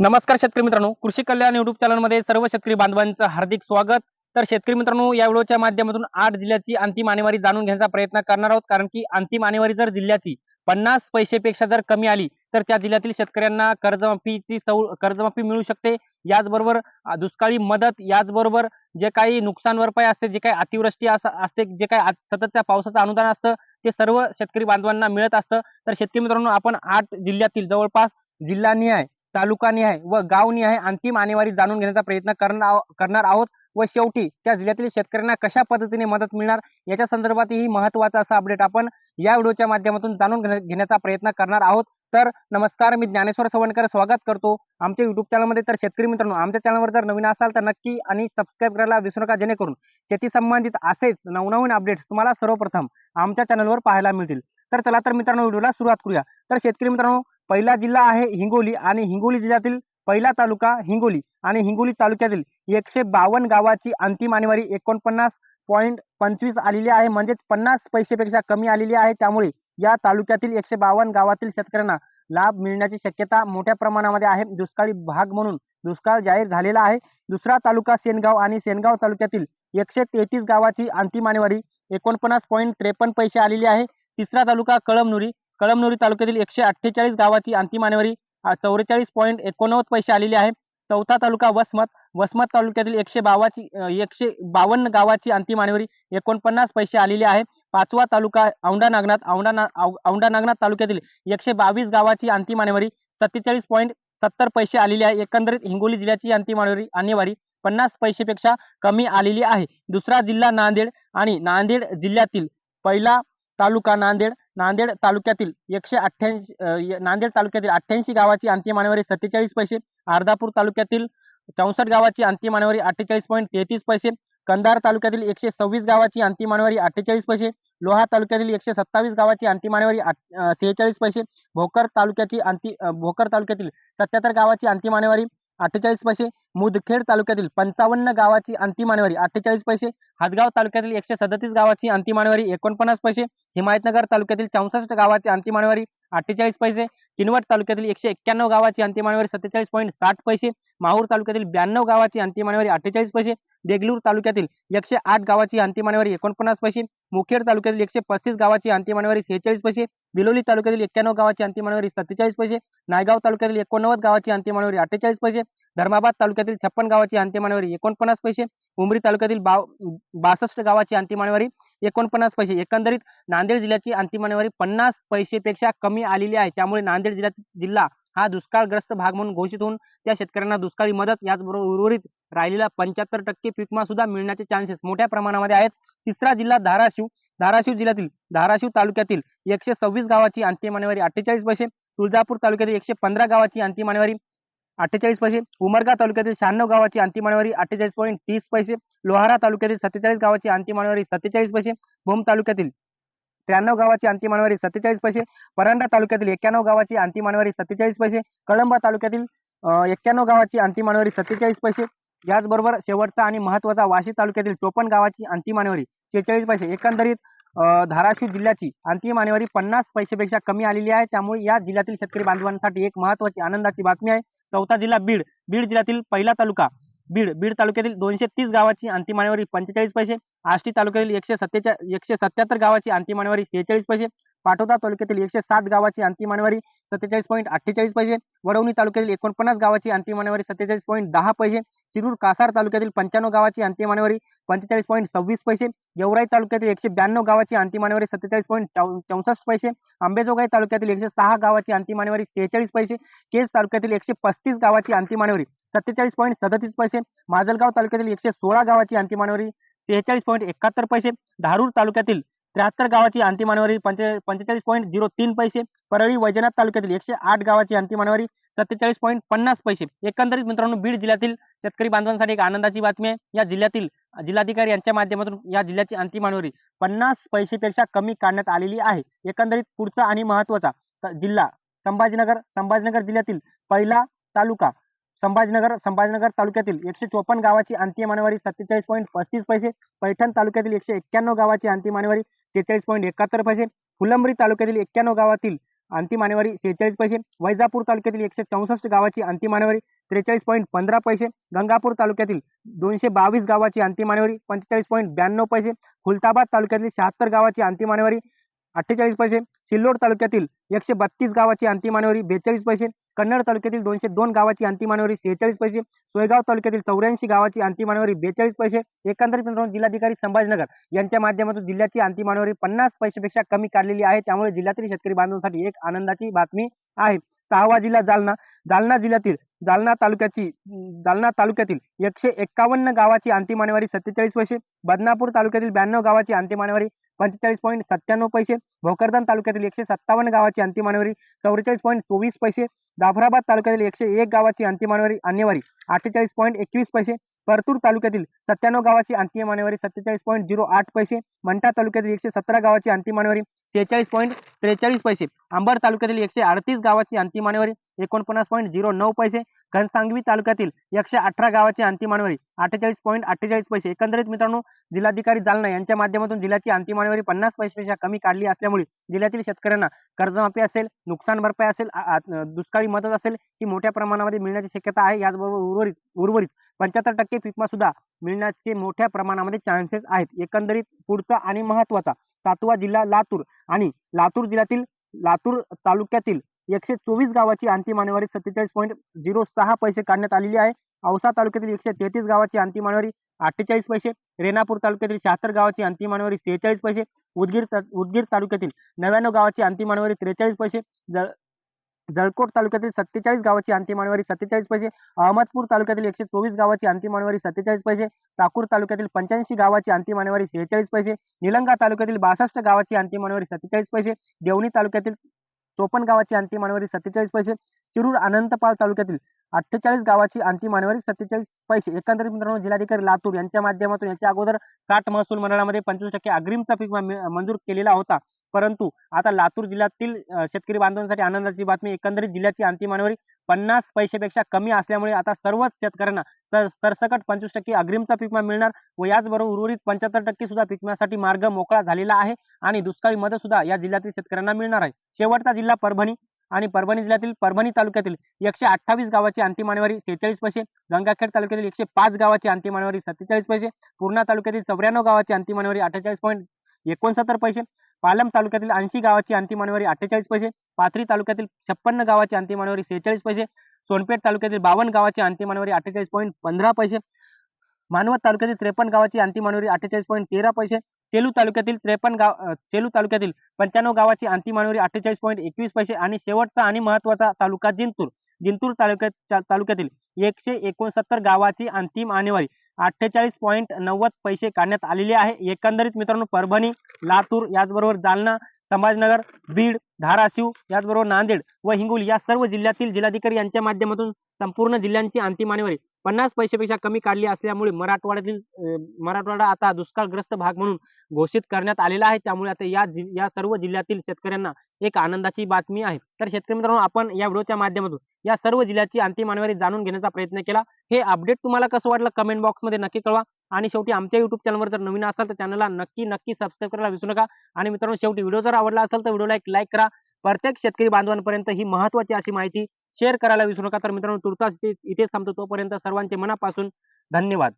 नमस्कार शेतकरी मित्रांनो. कृषी कल्याण युट्यूब चॅनलमध्ये सर्व शेतकरी बांधवांचं हार्दिक स्वागत. तर शेतकरी मित्रांनो या व्हिडिओच्या माध्यमातून आठ जिल्ह्याची अंतिम आणेवारी जाणून घेण्याचा प्रयत्न करणार आहोत. कारण की अंतिम आणेवारी जर जिल्ह्याची पन्नास पैसेपेक्षा जर कमी आली तर त्या जिल्ह्यातील शेतकऱ्यांना कर्जमाफीची सौ कर्जमाफी मिळू शकते. याचबरोबर दुष्काळी मदत याचबरोबर जे काही नुकसान भरपाई असते जे काही अतिवृष्टी असते जे काही सततच्या पावसाचं अनुदान असतं ते सर्व शेतकरी बांधवांना मिळत असतं. तर शेतकरी मित्रांनो आपण आठ जिल्ह्यातील जवळपास जिल्हानिहाय तालुकानिहाय व गावनिहाय अंतिम आणेवारी जाणून घेण्याचा प्रयत्न करणार करणार आहोत. व शेवटी त्या जिल्ह्यातील शेतकऱ्यांना कशा पद्धतीने मदत मिळणार याच्या संदर्भातही महत्त्वाचा असा अपडेट आपण या व्हिडिओच्या माध्यमातून जाणून घेण्याचा प्रयत्न करणार आहोत. तर नमस्कार मी ज्ञानेश्वर सवणकर स्वागत करतो आमच्या युट्यूब चॅनलमध्ये तर शेतकरी मित्रांनो आमच्या चॅनलवर जर नवीन असाल तर नक्की आणि सबस्क्राईब करायला विसरू नका जेणेकरून शेती संबंधित असेच नवनवीन अपडेट्स तुम्हाला सर्वप्रथम आमच्या चॅनलवर पाहायला मिळतील. तर चला तर मित्रांनो व्हिडिओला सुरुवात करूया. तर शेतकरी मित्रांनो पहिला जिल्हा आहे हिंगोली आणि हिंगोली जिल्ह्यातील पहिला तालुका हिंगोली आणि हिंगोली तालुक्यातील एकशे बावन्न गावाची अंतिम आणेवारी एकोणपन्नास पॉईंट पंचवीस आलेली आहे. म्हणजेच पन्नास पैसेपेक्षा कमी आलेली आहे. त्यामुळे या तालुक्यातील एकशे बावन्न गावातील शेतकऱ्यांना लाभ मिळण्याची शक्यता मोठ्या प्रमाणामध्ये आहे. दुष्काळी भाग म्हणून दुष्काळ जाहीर झालेला आहे. दुसरा तालुका सेनगाव आणि सेनगाव तालुक्यातील एकशे तेहतीस गावाची अंतिम आणेवारी एकोणपन्नास पॉईंट त्रेपन्न पैसे आलेली आहे. तिसरा तालुका कळमनुरी कळमनुरी तालुक्यातील एकशे अठ्ठेचाळीस गावाची अंतिम आणेवारी चौवेचाळीस पॉईंट एकोणनव्वद पैसे आलेली आहे चौथा तालुका वसमत वसमत तालुक्यातील एकशे बावाची एकशे बावन्न गावाची अंतिम आणेवारी एकोणपन्नास पैसे आलेली आहे पाचवा तालुका औंढा नागनाथ औंढा ना औ- औंढा नागनाथ तालुक्यातील एकशे बावीस गावाची अंतिम आणेवारी सत्तेचाळीस पॉईंट सत्तर पैसे आलेली आहे. एकंदरीत हिंगोली जिल्ह्याची अंतिम आणेवारी आणेवारी पन्नास पैसेपेक्षा कमी आलेली आहे. दुसरा जिल्हा नांदेड आणि नांदेड जिल्ह्यातील पहिला तालुका नांदेड नांदेड तालुक्यातील एकशे अठ्ठ्याऐंशी नांदेड तालुक्यातील अठ्ठ्याऐंशी गावाची अंतिम आणेवारी सत्तेचाळीस पैसे अर्धापूर तालुक्यातील चौसष्ट गावाची अंतिम आणेवारी अठ्ठेचाळीस पॉईंट तेहतीस पैसे कंधार तालुक्यातील एकशे सव्वीस गावाची अंतिम आणेवारी अठ्ठेचाळीस पैसे लोहा तालुक्यातील एकशे सत्तावीस गावाची अंतिम आणेवारी सेहेचाळीस पैसे भोकर तालुक्याची अंति भोकर तालुक्यातील सत्याहत्तर गावाची अंतिम आणेवारी अठ्ठेचाळीस पैसे मुदखेड तालुक्यातील पंचावन्न गावाची अंतिम आणेवारी अठ्ठेचाळीस पैसे हदगाव तालुक्यातील एकशे सदतीस गावाची अंतिम आणेवारी एकोणपन्नास पैसे हिमायतनगर तालुक्यातील चौसष्ट गावाची अंतिम आणेवारी अठ्ठेचाळीस पैसे किनवट तालुक्यातील एकशे एक्क्याण्णव गावाची अंतिम आणेवारी सत्तेचाळीस पॉईंट साठ पैसे माहूर तालुक्यातील ब्याण्णव गावाची अंतिम आणेवारी अठ्ठेचाळीस पैसे देगलूर तालुक्यातील एकशे आठ गावाची अंतिम आणेवारी एकोणपन्नास पैसे मुखेड तालुक्यातील एकशे पस्तीस गावाची अंतिम आणेवारी सेहेचाळीस पैसे बिलोली तालुक्यातील एक्क्याण्णव गावाची अंतिम आणेवारी सत्तेचाळीस पैसे नायगाव तालुक्यातील एकोणनव्वद गावाची अंतिम आणेवारी अठ्ठेचाळीस पैसे धर्माबाद तालुक्यातील छप्पन गावाची अंतिम आणेवारी एकोणपन्नास पैसे उमरी तालुक्यातील बा बासष्ट गावाची अंतिम आणेवारी एकोणपन्नास पैसे. एकंदरीत नांदेड जिल्ह्याची अंतिम आणेवारी पन्नास पैसेपेक्षा कमी आलेली आहे. त्यामुळे नांदेड जिल्ह्यात जिल्हा हा दुष्काळग्रस्त भाग म्हणून घोषित होऊन त्या शेतकऱ्यांना दुष्काळी मदत याचबरोबर उर्वरित राहिलेला पंच्याहत्तर टक्के पीकमा सुद्धा मिळण्याचे चान्सेस मोठ्या प्रमाणामध्ये आहेत. तिसरा जिल्हा धाराशिव. धाराशिव जिल्ह्यातील धाराशिव तालुक्यातील एकशे सव्वीस गावाची अंतिम आणेवारी अठ्ठेचाळीस पैसे. तुळजापूर तालुक्यातील एकशे पंधरा गावाची अंतिम आणेवारी अठ्ठेचाळीस पैसे. उमरगा तालुक्यातील शहाण्णव गावाची अंतिम आणेवारी अठ्ठेचाळीस पॉईंट तीस पैसे. लोहारा तालुक्यातील सत्तेचाळीस गावाची अंतिम आणेवारी सत्तेचाळीस पैसे. भूम तालुक्यातील त्र्याण्णव गावाची अंतिम आणेवारी सत्तेचाळीस पैसे. परांडा तालुक्यातील एक्क्याण्णव गावाची अंतिम आणेवारी सत्तेचाळीस पैसे. कळंबा तालुक्यातील एक्क्याण्णव गावाची अंतिम आणेवारी सत्तेचाळीस पैसे. याचबरोबर शेवटचा आणि महत्त्वाचा वाशी तालुक्यातील चोपन्न गावाची अंतिम आणेवारी शेहेचाळीस पैसे. एकंदरीत धाराशिव जिल्ह्याची अंतिम आणेवारी पन्नास पैसेपेक्षा कमी आलेली आहे. त्यामुळे या जिल्ह्यातील शेतकरी बांधवांसाठी एक महत्वाची आनंदाची बातमी आहे. चौथा जिल्हा बीड. बीड जिल्ह्यातील पहिला तालुका. बीड. बीड तालुक्यातील दोनशे तीस गावाची अंतिम आणेवारी पंचेचाळीस पैसे. आष्टी तालुक्यातील एकशे सत्तेचा एकशे सत्याहत्तर गावाची अंतिम आणेवारी सेहेचाळीस पैसे. पाटोदा तालुक्यातील एकशे सात गावाची अंतिम आणेवारी सत्तेचाळीस पॉईंट अठ्ठेचाळीस पैसे वडवणी तालुक्यातील एकोणपन्नास गावाची अंतिम आणेवारी सत्तेचाळीस पॉईंट दहा पैसे शिरूर कासार तालुक्यातील पंच्याण्णव गावाची अंतिम आणेवारी पंचेचाळीस पॉईंट सव्वीस पैसे गेवराई तालुक्यातील एकशे ब्याण्णव गावाची अंतिम आणेवारी सत्तेचाळीस पॉईंट चौसष्ट पैसे आंबेजोगाई तालुक्यातील एकशे सहा गावाची अंतिम आणेवारी सेहेचाळीस पैसे केज तालुक्यातील एकशे पस्तीस गावाची अंतिम आणेवारी सत्तेचाळीस पॉईंट सदतीस पैसे माजलगाव तालुक्यातील एकशे सोळा गावाची अंतिम आणेवारी सेहेचाळीस पॉईंट एकाहत्तर पैसे धारूर तालुक्यातील त्र्याहत्तर गावाची अंतिम आणेवारी पंचे पंचेचाळीस पॉईंट झिरो तीन पैसे. परळी वैजनाथ तालुक्यातील एकशे आठ गावाची अंतिम आणेवारी सत्तेचाळीस पॉईंट पन्नास पैसे. एकंदरीत मित्रांनो बीड जिल्ह्यातील शेतकरी बांधवांसाठी एक आनंदाची बातमी आहे. या जिल्ह्यातील जिल्हाधिकारी यांच्या माध्यमातून या जिल्ह्याची अंतिम आणेवारी पन्नास पैसेपेक्षा कमी काढण्यात आलेली आहे. एकंदरीत पुढचा आणि महत्त्वाचा जिल्हा संभाजीनगर संभाजीनगर जिल्ह्यातील पहिला तालुका संभाजीनगर संभाजीनगर तालुक्यातील एकशे चोपन्न गावाची अंतिम मानेवारी सत्तेचाळीस पॉईंट पस्तीस पैसे. पैठण तालुक्यातील एकशे एक्क्याण्णव गावाची अंतिम मानेवारी सेहेचाळीस पॉईंट एकाहत्तर पैसे. फुलंब्री तालुक्यातील एक्क्याण्णव गावातील अंतिम मानेवारी शेहेचाळीस पैसे. वैजापूर तालुक्यातील एकशे चौसष्ट गावाची अंतिम मानेवारी त्रेचाळीस पॉईंट पंधरा पैसे. गंगापूर तालुक्यातील दोनशे बावीस गावाची अंतिम मानेवारी पंचेचाळीस पॉईंट ब्याण्णव पैसे. खुलताबाद तालुक्यातील शहात्तर गावाची अंतिम मानेवारी अठ्ठेचाळीस पैसे. सिल्लोड तालुक्यातील एकशे बत्तीस गावाची अंतिम मानेवारी बेचाळीस पैसे. कन्नड तालुक्यातील दोनशे दोन गावाची अंतिम मानेवारी शेहेचाळीस पैसे सोयगाव तालुक्यातील चौऱ्याऐंशी गावाची अंतिम मानेवारी बेचाळीस पैसे एकंदरीत मित्रांनो जिल्हाधिकारी संभाजीनगर यांच्या माध्यमातून जिल्ह्याची अंतिम मानेवारी पन्नास पैशेपेक्षा कमी काढलेली आहे. त्यामुळे जिल्ह्यातील शेतकरी बांधवांसाठी एक आनंदाची बातमी आहे. सहावा जिल्हा जालना जालना जिल्ह्यातील जालना तालुक्याची जालना तालुक्यातील एकशे एक्कावन्न गावाची अंतिम मानेवारी सत्तेचाळीस पैसे बदनापूर तालुक्यातील ब्याण्णव गावाची अंतिमानेवारी पंचेचाळीस पॉईंट सत्त्याण्णव पैसे भोकरदन तालुक्यातील एकशे सत्तावन्न गावाची अंतिम मानेवारी चौवेचाळीस पॉईंट चोवीस पैसे जाफराबाद तालुक्यातील एकशे एक गावाची अंतिम मानेवारी आणेवारी अठ्ठेचाळीस पॉईंट एकवीस पैसे परतूर तालुक्यातील सत्त्याण्णव गावाची अंतिम मानेवारी सत्तेचाळीस पॉईंट झिरो आठ पैसे मंठा तालुक्यातील एकशे सतरा गावाची अंतिम मानेवारी शेहेचाळीस पॉईंट त्रेचाळीस पैसे अंबर तालुक्यातील एकशे अडतीस गावाची अंतिम मानेवारी एकोणपन्नास पॉईंट झिरो नऊ पैसे घनसांगवी तालुक्यातील एकशे अठरा गावाची अंतिम मानेवारी अठ्ठेचाळीस पॉईंट अठ्ठेचाळीस पैसे एकंदरीत मित्रांनो जिल्हाधिकारी जालना यांच्या माध्यमातून जिल्ह्याची अंतिम मानवारी पन्नास पैशापेक्षा कमी काढली असल्यामुळे जिल्ह्यातील शेतकऱ्यांना कर्जमाफी असेल नुकसान भरपाई असेल दुष्काळी मदत असेल ही मोठ्या प्रमाणामध्ये मिळण्याची शक्यता आहे. याचबरोबर उर्वरित उर्वरित पंच्याहत्तर टक्के पिकमा सुद्धा मिळण्याचे मोठ्या प्रमाणामध्ये चान्सेस आहेत. एकंदरीत पुढचा आणि महत्त्वाचा सातवा जिल्हा लातूर आणि लातूर जिल्ह्यातील लातूर तालुक्यातील एकशे चोवीस गावाची अंतिम मानेवारी सत्तेचाळीस पॉईंट झिरो सहा पैसे काढण्यात आलेली आहे. औसा तालुक्यातील एकशे तेहतीस गावाची अंतिम आणेवारी अठ्ठेचाळीस पैसे. रेणापूर तालुक्यातील शहात्तर गावाची अंतिम आणेवारी सेहेचाळीस पैसे. उदगीर उदगीर तालुक्यातील नव्याण्णव गावाची अंतिम आणेवारी त्रेचाळीस पैसे. जळकोट तालुक्यातील सत्तेचाळीस गावाची अंतिम मानेवारी सत्तेचाळीस पैसे. अहमदपूर तालुक्यातील एकशे चोवीस गावाची अंतिम मानेवारी सत्तेचाळीस पैसे. चाकूर तालुक्यातील पंच्याऐंशी गावाची अंतिम मानेवारी सेहेचाळीस पैसे. निलंगा तालुक्यातील बासष्ट गावाची अंतिम मानेवारी सत्तेचाळीस पैसे. देवणी तालुक्यातील चोपन्न गावाची अंतिम मानवारी सत्तेचाळीस पैसे. शिरूर अनंतपाल तालुक्यातील अठ्ठेचाळीस गावाची अंतिम मानवारी सत्तेचाळीस पैसे. एकंदरीत मित्रांनो जिल्हाधिकारी लातूर यांच्या माध्यमातून याच्या अगोदर साठ महसूल मंडळामध्ये पंचवीस टक्के अग्रिमचा पीक मंजूर केलेला होता. परंतु आता लातूर जिल्ह्यातील शेतकरी बांधवांसाठी आनंदाची बातमी एकंदरीत जिल्ह्याची अंतिम मानवारी पन्नास पैशापेक्षा कमी असल्यामुळे आता सर्वच शेतकऱ्यांना सर सरसकट पंचवीस टक्के अग्रिमचा पिकमा मिळणार व याचबरोबर उर्वरित पंच्याहत्तर टक्के सुद्धा पीक मार्ग मोकळा झालेला आहे आणि दुष्काळी मदत सुद्धा या जिल्ह्यातील शेतकऱ्यांना मिळणार आहे. शेवटचा जिल्हा परभणी आणि परभणी जिल्ह्यातील परभणी तालुक्यातील एकशे अठ्ठावीस गावाची अंतिम मानेवारी सेहेचाळीस पैसे गंगाखेड तालुक्यातील एकशे पाच गावाची अंतिम मानेवारी सत्तेचाळीस पैसे पूर्णा तालुक्यातील चौऱ्याण्णव गावाची अंतिम मानेवारी अठ्ठेचाळीस पॉईंट एकोणसत्तर पैसे पालम तालुक्यातील ऐंशी गावाची अंतिम मानेवारी अठ्ठेचाळीस पैसे पाथरी तालुक्यातील छप्पन्न गावाची अंतिमानवारी सेहेचाळीस पैसे सोनपेठ तालुक्यातील बावन्न गावाची अंतिम मानेवारी अठ्ठेचाळीस पॉईंट पंधरा पैसे मानवत तालुक्यातील त्रेपन्न गावाची अंतिम मानेवारी अठ्ठेचाळीस पॉईंट तेरा पैसे सेलू तालुक्यातील त्रेपन्न गाव सेलू तालुक्यातील पंच्याण्णव गावाची अंतिम मानेवारी अठ्ठेचाळीस पॉईंट एकवीस पैसे आणि शेवटचा आणि महत्त्वाचा तालुका जिंतूर जिंतूर तालुक्यात तालुक्यातील एकशे एकोणसत्तर गावाची अंतिम आणेवारी अठ्ठेचाळीस पॉईंट नव्वद पैसे काढण्यात आलेले आहे. एकंदरीत मित्रांनो परभणी लातूर याचबरोबर जालना समाजनगर बीड धाराशिव याचबरोबर नांदेड व हिंगोली या सर्व जिल्ह्यातील जिल्हाधिकारी यांच्या माध्यमातून संपूर्ण जिल्ह्यांची अंतिम आणेवारी पन्नास पैशापेक्षा कमी काढली असल्यामुळे मराठवाड्यातील मराठवाडा आता दुष्काळग्रस्त भाग म्हणून घोषित करण्यात आलेला आहे. त्यामुळे आता या जि- या सर्व जिल्ह्यातील शेतकऱ्यांना एक आनंदाची बातमी आहे. तर शेतकरी मित्रांनो आपण या व्हिडिओच्या माध्यमातून या सर्व जिल्ह्याची अंतिम आणवारी जाणून घेण्याचा प्रयत्न केला. हे अपडेट तुम्हाला कसं वाटलं कमेंट बॉक्समध्ये नक्की कळवा. आणि शेवटी आमच्या युट्यूब चॅनलवर जर नवीन असाल तर चॅनलला नक्की नक्की सबस्क्राईब करायला विसरू नका. आणि मित्रांनो शेवटी व्हिडिओ जर आवडला असेल तर व्हिडिओला एक लाईक करा. प्रत्येक शेतकरी बांधवांपर्यंत ही महत्वाची अशी माहिती शेअर करायला विसरू नका. तर मित्रांनो तुर्तास इथे- इथेच थांबतो. तोपर्यंत सर्वांचे मनापासून धन्यवाद.